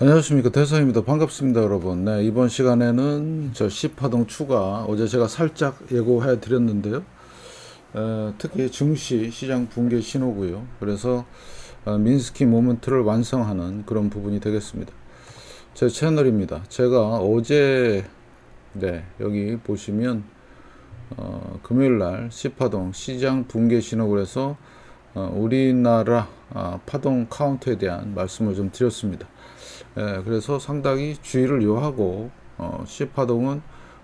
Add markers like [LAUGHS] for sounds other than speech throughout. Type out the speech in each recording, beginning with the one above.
안녕하십니까. 대사입니다. 반갑습니다 여러분. 네 이번 시간에는 저 10파동 추가 어제 제가 살짝 예고해 드렸는데요. 에, 특히 증시 시장 붕괴 신호고요. 그래서 어, 민스키 모멘트를 완성하는 그런 부분이 되겠습니다. 제 채널입니다. 제가 어제 네 여기 보시면 어, 금요일날 10파동 시장 붕괴 신호 그래서 어, 우리나라 아, 파동 카운트에 대한 말씀을 좀 드렸습니다 예, 그래서 상당히 주의를 요하고 어, C파동은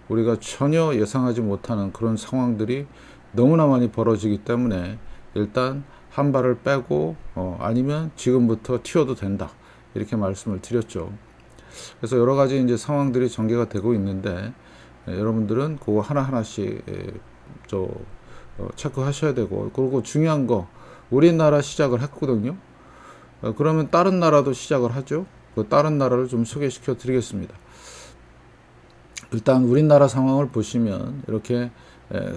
우리가 전혀 예상하지 못하는 그런 상황들이 너무나 많이 벌어지기 때문에 일단 한 발을 빼고 어, 아니면 지금부터 튀어도 된다 이렇게 말씀을 드렸죠. 그래서 여러 가지 이제 상황들이 전개가 되고 있는데 예, 여러분들은 그거 하나 하나씩 예, 저 어, 체크하셔야 되고 그리고 중요한 거 우리나라 시작을 했거든요. 어, 그러면 다른 나라도 시작을 하죠. 그 다른 나라를 좀 소개시켜 드리겠습니다. 일단 우리나라 상황을 보시면 이렇게 에,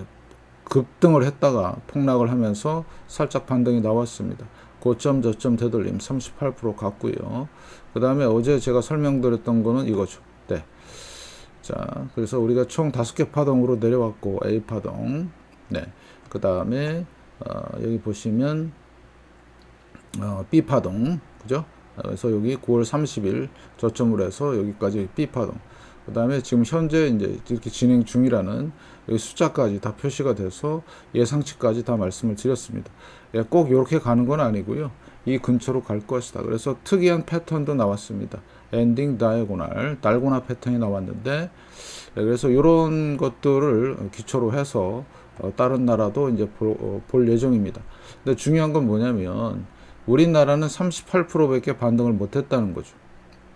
급등을 했다가 폭락을 하면서 살짝 반등이 나왔습니다. 고점 저점 되돌림 38% 갔고요. 그 다음에 어제 제가 설명드렸던 거는 이거죠. 네. 자, 그래서 우리가 총 다섯 개 파동으로 내려왔고 A 파동. 네. 그 다음에 어, 여기 보시면 어, B 파동. 그죠? 그래서 여기 9월 30일 저점으로 해서 여기까지 B파동. 그 다음에 지금 현재 이제 이렇게 진행 중이라는 숫자까지 다 표시가 돼서 예상치까지 다 말씀을 드렸습니다. 예, 꼭 이렇게 가는 건 아니고요. 이 근처로 갈 것이다. 그래서 특이한 패턴도 나왔습니다. 엔딩 다이고날, 달고나 패턴이 나왔는데, 예, 그래서 이런 것들을 기초로 해서 어, 다른 나라도 이제 볼, 어, 볼 예정입니다. 근데 중요한 건 뭐냐면, 우리나라는 38%밖에 반등을 못했다는 거죠.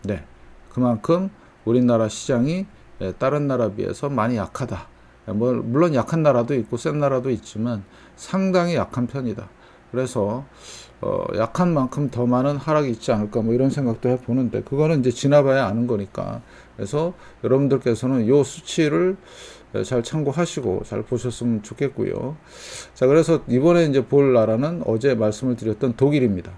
네, 그만큼 우리나라 시장이 예, 다른 나라 비해서 많이 약하다. 뭐 물론 약한 나라도 있고 센 나라도 있지만 상당히 약한 편이다. 그래서 어, 약한 만큼 더 많은 하락이 있지 않을까 뭐 이런 생각도 해 보는데 그거는 이제 지나봐야 아는 거니까 그래서 여러분들께서는 요 수치를 잘 참고하시고 잘 보셨으면 좋겠고요. 자, 그래서 이번에 이제 볼 나라는 어제 말씀을 드렸던 독일입니다.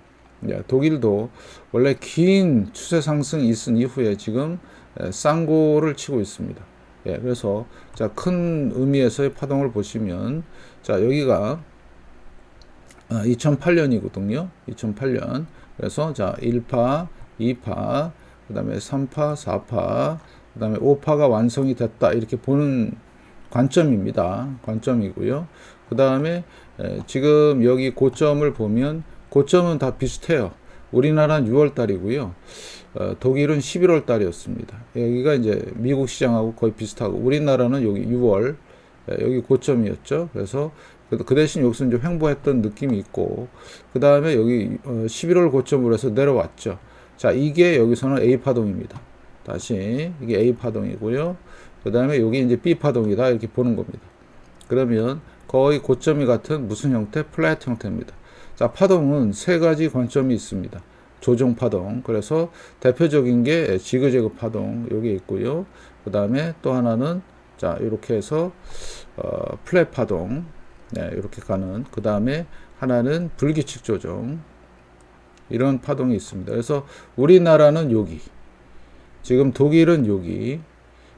예, 독일도 원래 긴 추세 상승이 있은 이후에 지금 쌍고를 치고 있습니다. 예, 그래서 자, 큰 의미에서의 파동을 보시면 자, 여기가 2008년이거든요. 2008년. 그래서 자, 1파, 2파, 그다음에 3파, 4파, 그 다음에 5파가 완성이 됐다. 이렇게 보는 관점입니다. 관점이고요. 그 다음에 지금 여기 고점을 보면 고점은 다 비슷해요. 우리나라는 6월 달이고요. 어, 독일은 11월 달이었습니다. 여기가 이제 미국 시장하고 거의 비슷하고 우리나라는 여기 6월 여기 고점이었죠. 그래서 그 대신 여기서 이제 횡보했던 느낌이 있고 그 다음에 여기 11월 어, 고점으로 해서 내려왔죠. 자 이게 여기서는 A 파동입니다. 다시 이게 A 파동이고요. 그 다음에 여기 이제 B 파동이다 이렇게 보는 겁니다. 그러면 거의 고점이 같은 무슨 형태? 플랫 형태입니다. 자 파동은 세 가지 관점이 있습니다. 조정 파동. 그래서 대표적인 게 지그재그 파동 여기 있고요. 그 다음에 또 하나는 자 이렇게 해서 어, 플랫 파동 네, 이렇게 가는 그 다음에 하나는 불규칙 조정 이런 파동이 있습니다. 그래서 우리나라는 여기 지금 독일은 여기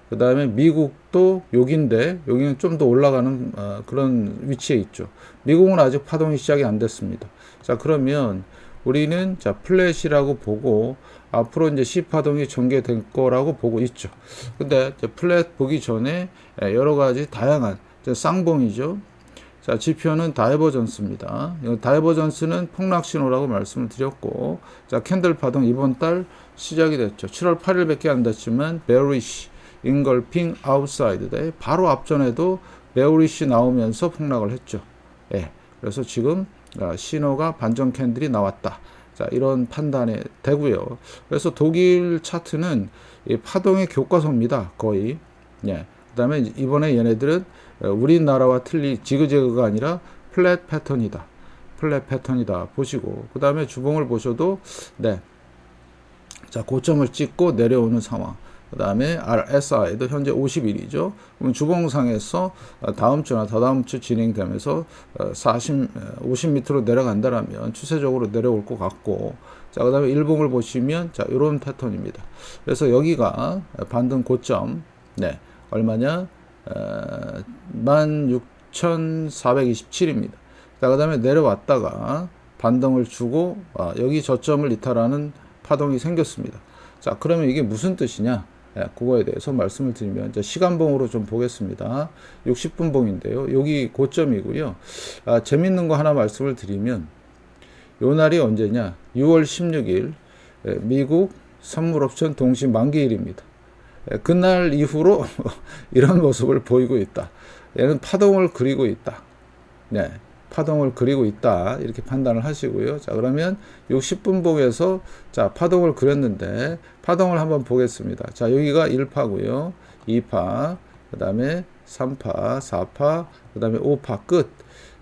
그 다음에 미국도 여기인데 여기는 좀 더 올라가는 어, 그런 위치에 있죠. 미국은 아직 파동이 시작이 안 됐습니다. 자 그러면 우리는 자 플랫이라고 보고 앞으로 이제 C 파동이 전개될 거라고 보고 있죠. 근데 플랫 보기 전에 여러 가지 다양한 쌍봉이죠. 자, 지표는 다이버전스입니다. 다이버전스는 폭락 신호라고 말씀을 드렸고, 자, 캔들 파동 이번 달 시작이 됐죠. 7월 8일밖에 안 됐지만, 베리시, 인걸핑, 아웃사이드 대 바로 앞전에도 베리시 나오면서 폭락을 했죠. 예. 그래서 지금 아, 신호가 반전 캔들이 나왔다. 자, 이런 판단이 되고요. 그래서 독일 차트는 파동의 교과서입니다. 거의. 예. 그 다음에 이번에 얘네들은 우리나라와 틀리 지그재그가 아니라 플랫 패턴이다. 플랫 패턴이다. 보시고 그 다음에 주봉을 보셔도 네. 자 고점을 찍고 내려오는 상황. 그 다음에 RSI도 현재 51이죠. 그럼 주봉상에서 어, 다음 주나 다다음 주 진행되면서 어, 40, 50m로 내려간다라면 추세적으로 내려올 것 같고, 자, 그 다음에 일봉을 보시면, 자, 이런 패턴입니다. 그래서 여기가 반등 고점, 네, 얼마냐? 어, 16,427입니다. 자, 그 다음에 내려왔다가 반등을 주고, 아, 여기 저점을 이탈하는 파동이 생겼습니다. 자, 그러면 이게 무슨 뜻이냐? 예, 그거에 대해서 말씀을 드리면 시간봉으로 좀 보겠습니다. 60분 봉인데요. 여기 고점이고요. 아, 재밌는 거 하나 말씀을 드리면 요 날이 언제냐? 6월 16일 예, 미국 선물 옵션 동시 만기일입니다. 예, 그날 이후로 [LAUGHS] 이런 모습을 보이고 있다. 얘는 파동을 그리고 있다. 네. 파동을 그리고 있다. 이렇게 판단을 하시고요. 자, 그러면 60분 봉에서 자, 파동을 그렸는데 파동을 한번 보겠습니다. 자, 여기가 1파고요. 2파, 그다음에 3파, 4파, 그다음에 5파 끝.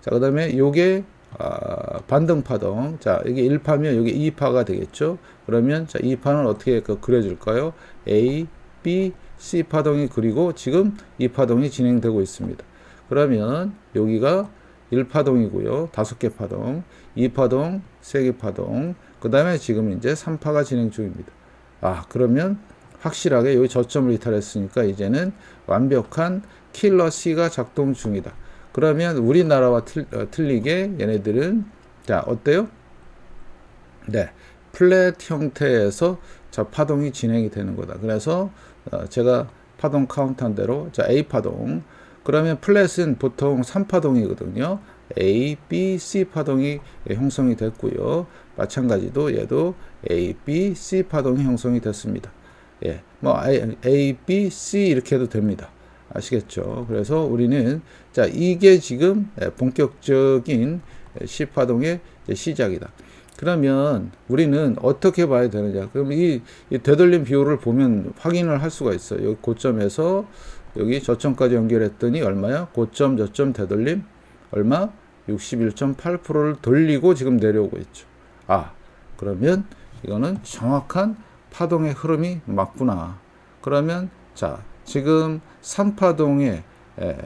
자, 그다음에 요게 아, 반등 파동. 자, 이게 1파면 여기 2파가 되겠죠. 그러면 자, 2파는 어떻게 그 그려질까요? A, B, C 파동이 그리고 지금 이 파동이 진행되고 있습니다. 그러면 여기가 1파동이고요. 다섯 개 파동, 2파동, 세 개 파동, 그 다음에 지금 이제 3파가 진행 중입니다. 아, 그러면 확실하게 여기 저점을 이탈했으니까 이제는 완벽한 킬러 C가 작동 중이다. 그러면 우리나라와 틀, 어, 틀리게 얘네들은 자, 어때요? 네. 플랫 형태에서 자, 파동이 진행이 되는 거다. 그래서 어, 제가 파동 카운트 한 대로 자, A 파동 그러면 플랫은 보통 3파동이거든요. A, B, C 파동이 형성이 됐고요. 마찬가지도 얘도 A, B, C 파동이 형성이 됐습니다. 예, 뭐 A, A, B, C 이렇게 해도 됩니다. 아시겠죠? 그래서 우리는 자 이게 지금 본격적인 C 파동의 시작이다. 그러면 우리는 어떻게 봐야 되느냐? 그럼 이, 이 되돌림 비율을 보면 확인을 할 수가 있어요. 여기 고점에서 여기 저점까지 연결했더니 얼마야? 고점 저점 되돌림 얼마? 61.8%를 돌리고 지금 내려오고 있죠. 아, 그러면 이거는 정확한 파동의 흐름이 맞구나. 그러면 자, 지금 3파동의 에,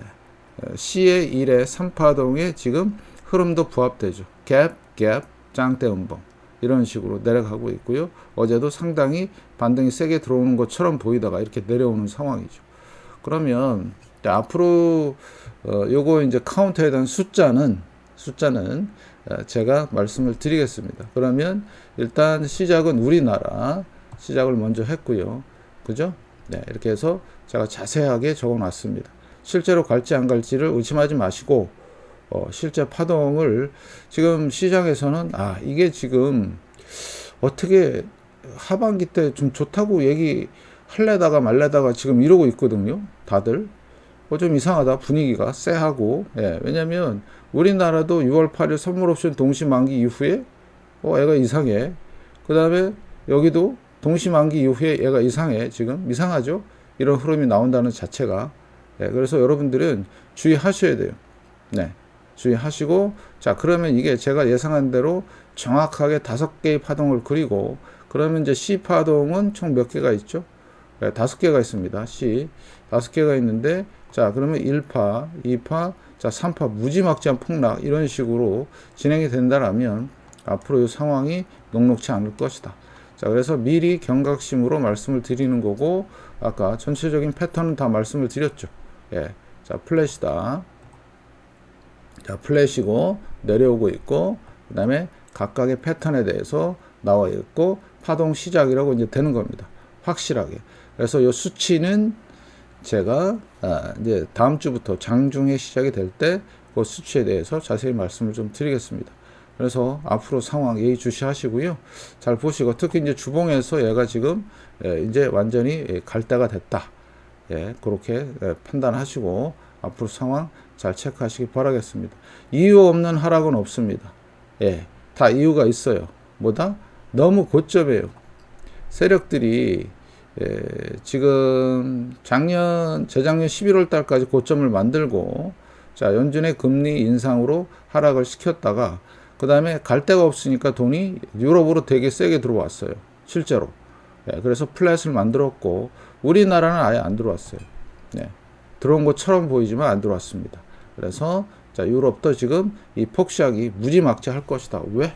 C의 1의 3파동의 지금 흐름도 부합되죠. 갭, 갭, 짱대 음봉. 이런 식으로 내려가고 있고요. 어제도 상당히 반등이 세게 들어오는 것처럼 보이다가 이렇게 내려오는 상황이죠. 그러면 앞으로 어, 요거 이제 카운터에 대한 숫자는 숫자는 어, 제가 말씀을 드리겠습니다. 그러면 일단 시작은 우리나라 시작을 먼저 했고요. 그죠? 네, 이렇게 해서 제가 자세하게 적어 놨습니다. 실제로 갈지 안 갈지를 의심하지 마시고 어, 실제 파동을 지금 시장에서는 아 이게 지금 어떻게 하반기 때 좀 좋다고 얘기 할래다가 말래다가 지금 이러고 있거든요. 다들. 어, 좀 이상하다. 분위기가 쎄하고. 예, 왜냐면 우리나라도 6월 8일 선물 옵션 동시 만기 이후에 어, 애가 이상해. 그 다음에 여기도 동시 만기 이후에 얘가 이상해. 지금 이상하죠? 이런 흐름이 나온다는 자체가. 예, 그래서 여러분들은 주의하셔야 돼요. 네. 주의하시고, 자, 그러면 이게 제가 예상한 대로 정확하게 다섯 개의 파동을 그리고, 그러면 이제 C 파동은 총 몇 개가 있죠? 네, 다섯 개가 있습니다. C. 다섯 개가 있는데, 자, 그러면 1파, 2파, 자, 3파, 무지막지한 폭락, 이런 식으로 진행이 된다라면, 앞으로 이 상황이 녹록치 않을 것이다. 자, 그래서 미리 경각심으로 말씀을 드리는 거고, 아까 전체적인 패턴은 다 말씀을 드렸죠. 예. 자, 플랫이다. 자, 플랫이고, 내려오고 있고, 그 다음에 각각의 패턴에 대해서 나와 있고, 파동 시작이라고 이제 되는 겁니다. 확실하게. 그래서 이 수치는 제가 아, 이제 다음 주부터 장중에 시작이 될 때 그 수치에 대해서 자세히 말씀을 좀 드리겠습니다. 그래서 앞으로 상황 예의주시 하시고요. 잘 보시고 특히 이제 주봉에서 얘가 지금 예, 이제 완전히 예, 갈 때가 됐다. 예, 그렇게 예, 판단하시고 앞으로 상황 잘 체크하시기 바라겠습니다. 이유 없는 하락은 없습니다. 예, 다 이유가 있어요. 뭐다? 너무 고점이에요. 세력들이 예, 지금 작년 재작년 11월 달까지 고점을 만들고 자 연준의 금리 인상으로 하락을 시켰다가 그 다음에 갈 데가 없으니까 돈이 유럽으로 되게 세게 들어왔어요 실제로 예, 그래서 플랫을 만들었고 우리나라는 아예 안 들어왔어요. 네. 들어온 것처럼 보이지만 안 들어왔습니다. 그래서 자 유럽도 지금 이 폭시하기 무지막지 할 것이다. 왜?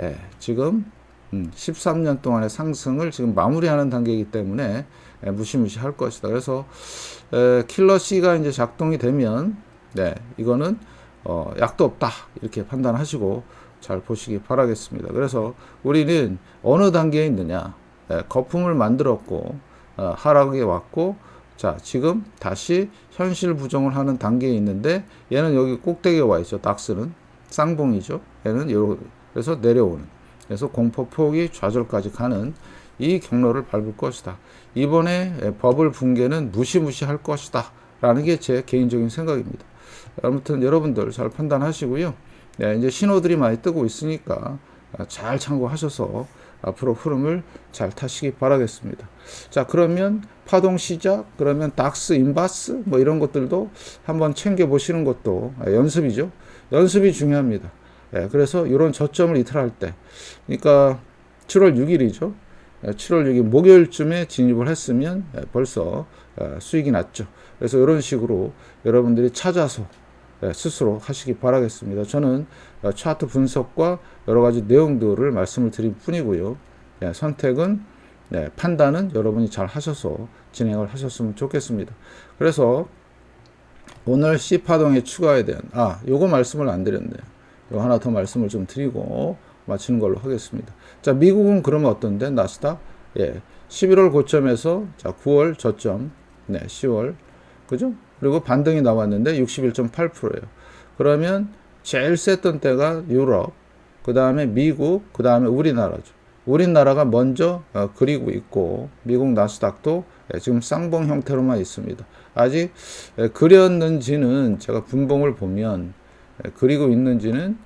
예, 지금 음, 13년 동안의 상승을 지금 마무리하는 단계이기 때문에 예, 무시무시할 것이다. 그래서 에, 킬러 C가 이제 작동이 되면 네 이거는 어, 약도 없다 이렇게 판단하시고 잘 보시기 바라겠습니다. 그래서 우리는 어느 단계에 있느냐 예, 거품을 만들었고 어, 하락이 왔고 자 지금 다시 현실 부정을 하는 단계에 있는데 얘는 여기 꼭대기에 와 있죠. 닥스는 쌍봉이죠. 얘는 요 그래서 내려오는 그래서 공포 폭이 좌절까지 가는 이 경로를 밟을 것이다. 이번에 예, 버블 붕괴는 무시무시할 것이다. 라는 게 제 개인적인 생각입니다. 아무튼 여러분들 잘 판단하시고요. 네, 이제 신호들이 많이 뜨고 있으니까 아, 잘 참고하셔서 앞으로 흐름을 잘 타시기 바라겠습니다. 자, 그러면 파동 시작, 그러면 닥스, 인바스 뭐 이런 것들도 한번 챙겨 보시는 것도 아, 연습이죠. 연습이 중요합니다. 예, 그래서 이런 저점을 이탈할 때, 그러니까 7월 6일이죠. 7월 6일 목요일쯤에 진입을 했으면 예, 벌써 어, 수익이 났죠. 그래서 이런 식으로 여러분들이 찾아서 예, 스스로 하시기 바라겠습니다. 저는 어, 차트 분석과 여러 가지 내용들을 말씀을 드릴 뿐이고요. 예, 선택은 네, 판단은 여러분이 잘 하셔서 진행을 하셨으면 좋겠습니다. 그래서 오늘 C 파동에 추가에 대한 아 요거 말씀을 안 드렸네요. 요 하나 더 말씀을 좀 드리고 마치는 걸로 하겠습니다. 자 미국은 그러면 어떤데 나스닥 예 11월 고점에서 자 9월 저점 네 10월 그죠? 그리고 반등이 나왔는데 61.8%예요. 그러면 제일 셌던 때가 유럽, 그 다음에 미국, 그 다음에 우리나라죠. 우리나라가 먼저 어, 그리고 있고 미국 나스닥도 예, 지금 쌍봉 형태로만 있습니다. 아직 예, 그렸는지는 제가 분봉을 보면 예, 그리고 있는지는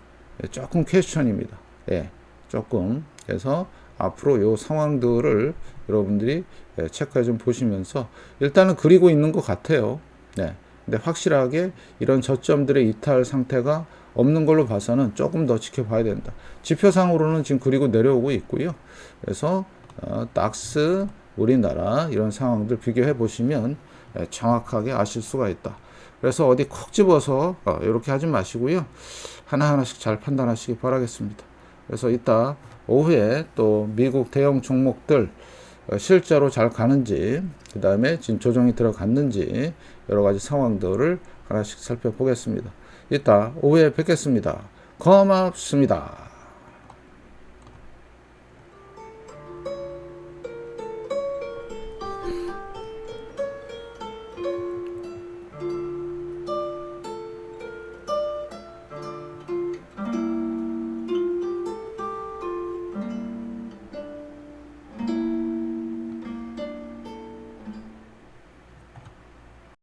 예, 조금 퀘스천입니다. 예, 조금 그래서 앞으로 요 상황들을 여러분들이 예, 체크해 좀 보시면서 일단은 그리고 있는 것 같아요. 네. 근데 확실하게 이런 저점들의 이탈 상태가 없는 걸로 봐서는 조금 더 지켜봐야 된다. 지표상으로는 지금 그리고 내려오고 있고요. 그래서 어, 닥스, 우리나라 이런 상황들 비교해 보시면 예, 정확하게 아실 수가 있다. 그래서 어디 콕 집어서 어, 이렇게 하지 마시고요. 하나하나씩 잘 판단하시기 바라겠습니다. 그래서 이따 오후에 또 미국 대형 종목들 어, 실제로 잘 가는지, 그 다음에 지금 조정이 들어갔는지, 여러 가지 상황들을 하나씩 살펴보겠습니다. 이따 오후에 뵙겠습니다. 고맙습니다.